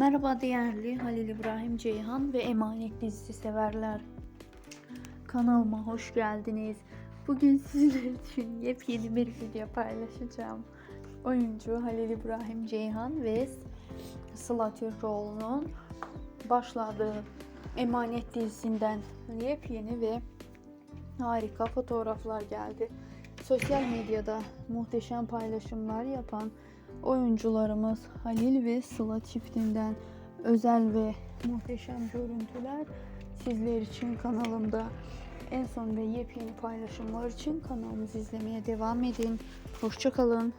Merhaba değerli Halil İbrahim Ceyhan ve Emanet dizisi severler. Kanalıma hoş geldiniz. Bugün sizler için yepyeni bir video paylaşacağım. Oyuncu Halil İbrahim Ceyhan ve Sıla Türkoğlu'nun başladığı Emanet dizisinden yepyeni ve harika fotoğraflar geldi. Sosyal medyada muhteşem paylaşımlar yapan oyuncularımız Halil ve Sıla çiftinden özel ve muhteşem görüntüler sizler için kanalımda. En son ve yepyeni paylaşımlar için kanalımızı izlemeye devam edin. Hoşçakalın.